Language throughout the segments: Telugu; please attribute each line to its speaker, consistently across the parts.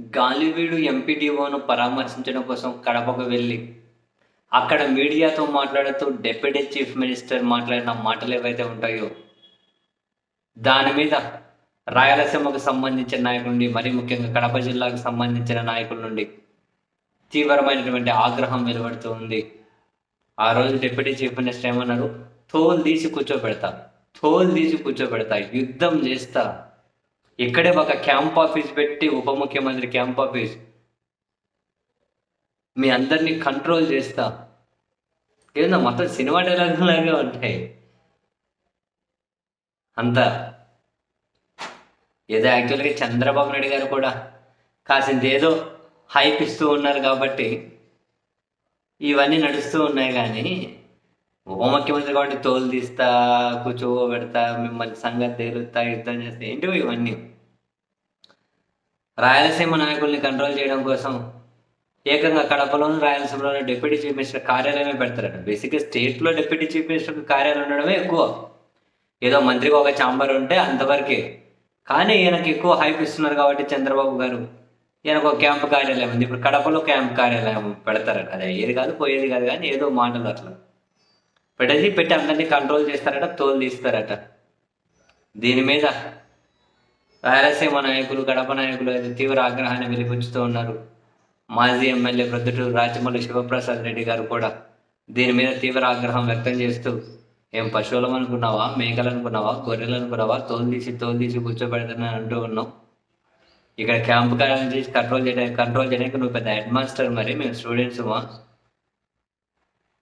Speaker 1: గాలివీడు ఎంపీడీఓను పరామర్శించడం కోసం కడపకు వెళ్ళి అక్కడ మీడియాతో మాట్లాడుతూ డిప్యూటీ చీఫ్ మినిస్టర్ మాట్లాడిన మాటలు ఏవైతే ఉంటాయో దాని మీద రాయలసీమకు సంబంధించిన నాయకుల నుండి మరీ ముఖ్యంగా కడప జిల్లాకు సంబంధించిన నాయకుల నుండి తీవ్రమైనటువంటి ఆగ్రహం వెలువడుతూ ఉంది. ఆ రోజు డిప్యూటీ చీఫ్ మినిస్టర్ ఏమన్నారు? తోలు తీసి కూర్చోబెడతా తోలు తీసి కూర్చోబెడతా యుద్ధం చేస్తా. ఇక్కడే ఒక క్యాంప్ ఆఫీస్ పెట్టి ఉప ముఖ్యమంత్రి క్యాంప్ ఆఫీస్. మీ అందరినీ కంట్రోల్ చేస్తా. ఏదన్నా మొత్తం సినిమా డైలాగ్ లాగే ఉంటాయి. అంతా. ఏదో యాక్చువల్గా చంద్రబాబు నాయుడు గారు కూడా కాసింత ఏదో హైప్ ఇస్తూ ఉన్నారు కాబట్టి ఇవన్నీ నడుస్తూ ఉన్నాయి కానీ ఉప ముఖ్యమంత్రి కాబట్టి తోలు తీస్తా కూర్చోబెడతా మిమ్మల్ని సంగతి తేలుతా యుద్ధం చేస్తా ఏంటివి ఇవన్నీ. రాయలసీమ నాయకుల్ని కంట్రోల్ చేయడం కోసం ఏకంగా కడపలోను రాయలసీమలోను డిప్యూటీ చీఫ్ మినిస్టర్ కార్యాలయమే పెడతారట. బేసిక్గా స్టేట్లో డిప్యూటీ చీఫ్ మినిస్టర్ కార్యాలయం ఉండడమే ఎక్కువ. ఏదో మంత్రికి ఒక ఛాంబర్ ఉంటే అంతవరకే. కానీ ఈయనకి ఎక్కువ హైప్ ఇస్తున్నారు కాబట్టి చంద్రబాబు గారు. ఈయనకు ఒక క్యాంప్ కార్యాలయం ఉంది. ఇప్పుడు కడపలో క్యాంప్ కార్యాలయం పెడతారట. అదే ఏది కాదు పోయేది కాదు కానీ ఏదో మాటలు అట్లా. పెట్టేసి పెట్టి అందరినీ కంట్రోల్ చేస్తారట తోలు తీస్తారట. దీని మీద రాయలసీమ నాయకులు గడప నాయకులు అయితే తీవ్ర ఆగ్రహాన్ని వెలిపించుతూ ఉన్నారు. మాజీ ఎమ్మెల్యే ప్రొద్దుటూరు రాచమల్లి శివప్రసాద్ రెడ్డి గారు కూడా దీని మీద తీవ్ర ఆగ్రహం వ్యక్తం చేస్తూ ఏం పశువులం అనుకున్నావా? మేకలు అనుకున్నావా? గొర్రెలు అనుకున్నావా? తోలు తీసి తోలు తీసి కూర్చోబెడతానని అంటూ ఉన్నాం ఇక్కడ క్యాంప్ కార్యాలయం చేసి కంట్రోల్ చేయడానికి కంట్రోల్ చేయడానికి నువ్వు పెద్ద హెడ్ మాస్టర్ మరి మేము స్టూడెంట్స్ మా.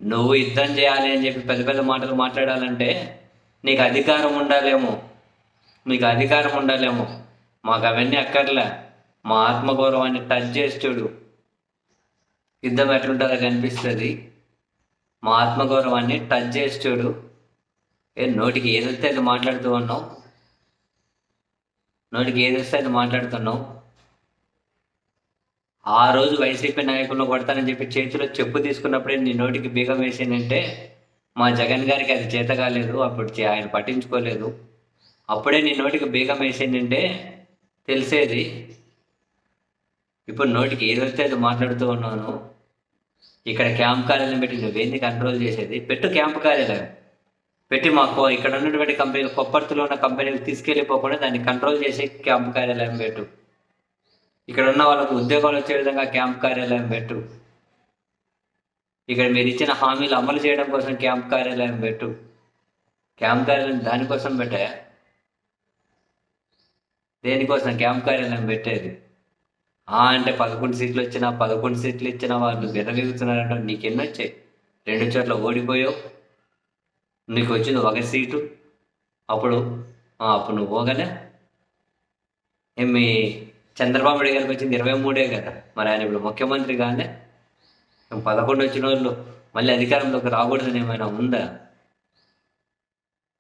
Speaker 1: నువ్వు యుద్ధం చేయాలి అని చెప్పి పెద్ద పెద్ద మాటలు మాట్లాడాలంటే నీకు అధికారం ఉండాలేమో. మీకు అధికారం ఉండాలేమో. మాకు అవన్నీ అక్కర్లే. మా ఆత్మగౌరవాన్ని టచ్ చేసి చూడు. యుద్ధం ఎట్లుంటుందో కనిపిస్తుంది. మా ఆత్మగౌరవాన్ని టచ్ చేసి చూడు. ఏ నోటికి ఏదైతే అది మాట్లాడుతూ ఉన్నావు? నోటికి ఏది వస్తే అది మాట్లాడుతున్నావు? ఆ రోజు వైసీపీ నాయకులను కొడతానని చెప్పి చేతిలో చెప్పు తీసుకున్నప్పుడే నీ నోటికి బీగం వేసిందంటే మా జగన్ గారికి అది చేత కాలేదు అప్పుడు చే- ఆయన పట్టించుకోలేదు. అప్పుడే నీ నోటికి బీగం వేసిందంటే తెలిసేది. ఇప్పుడు నోటికి ఏది వస్తే అది మాట్లాడుతూ ఉన్నాను. ఇక్కడ క్యాంప్ కార్యాలయం పెట్టి నువ్వేంది కంట్రోల్ చేసేది? పెట్టు క్యాంప్ కార్యాలయం. పెట్టి మాకు ఇక్కడ ఉన్నటువంటి కంపెనీలు కొప్పర్తిలో ఉన్న కంపెనీలు తీసుకెళ్ళిపోకుండా దాన్ని కంట్రోల్ చేసి క్యాంప్ కార్యాలయం పెట్టు. ఇక్కడ ఉన్న వాళ్ళకు ఉద్యోగాలు వచ్చే విధంగా క్యాంప్ కార్యాలయం పెట్టు. ఇక్కడ మీరు ఇచ్చిన హామీలు అమలు చేయడం కోసం క్యాంప్ కార్యాలయం పెట్టు. క్యాంప్ కార్యాలయం దానికోసం పెట్టా దేనికోసం? క్యాంప్ కార్యాలయం పెట్టేది. ఆ అంటే పదకొండు సీట్లు వచ్చినా పదకొండు సీట్లు ఇచ్చిన వాళ్ళు విరవీగుతున్నారంటే నీకు ఎన్ని వచ్చాయి? రెండు చోట్ల ఓడిపోయావు. నీకు వచ్చింది ఒక సీటు. అప్పుడు అప్పుడు నువ్వు పోగలే. మీ చంద్రబాబు నాయుడు గారికి వచ్చింది ఇరవై మూడే కదా. మరి ఆయన ఇప్పుడు ముఖ్యమంత్రిగానే పదకొండు వచ్చిన వాళ్ళు మళ్ళీ అధికారంలోకి రాకూడదని ఏమైనా ఉందా?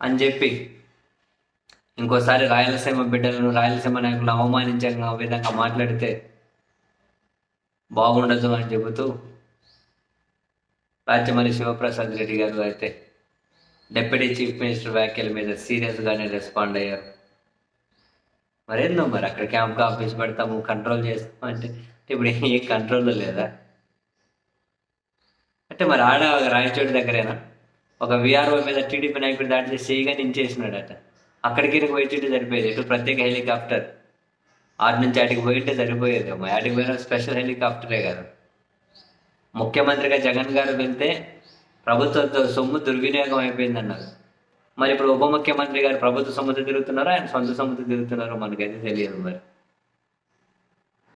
Speaker 1: అని చెప్పి ఇంకోసారి రాయలసీమ బిడ్డలను రాయలసీమ నాయకులను అవమానించే విధంగా మాట్లాడితే బాగుండదు అని చెబుతూ రాజ్యమల్లి శివప్రసాద్ రెడ్డి గారు అయితే డిప్యూటీ చీఫ్ మినిస్టర్ వ్యాఖ్యల మీద సీరియస్గానే రెస్పాండ్ అయ్యారు. మరేందో మరి అక్కడ క్యాంప్ ఆఫీస్ పెడతాము కంట్రోల్ చేస్తాము అంటే ఇప్పుడు ఏ కంట్రోల్ లేదా? అంటే మరి ఆడ రాయచోటి దగ్గరేనా? ఒక విఆర్ఓ మీద టీడీపీ నాయకుడు దాడి చేసి చేయగా నించేసినాడట. అక్కడికి పోయితే సరిపోయేది. ఇటు ప్రత్యేక హెలికాప్టర్. ఆరు నుంచి ఆటికి పోయింటే సరిపోయేది. అమ్మా ఆటికి పోయిన స్పెషల్ హెలికాప్టరే కదా. ముఖ్యమంత్రిగా జగన్ గారు వెళ్తే ప్రభుత్వంతో సొమ్ము దుర్వినియోగం అయిపోయింది అన్నారు మరి ఇప్పుడు ఉప ముఖ్యమంత్రి గారు ప్రభుత్వ సొమ్ముతో తిరుగుతున్నారో? ఆయన సొంత సొమ్ముతో తిరుగుతున్నారో మనకైతే తెలియదు మరి.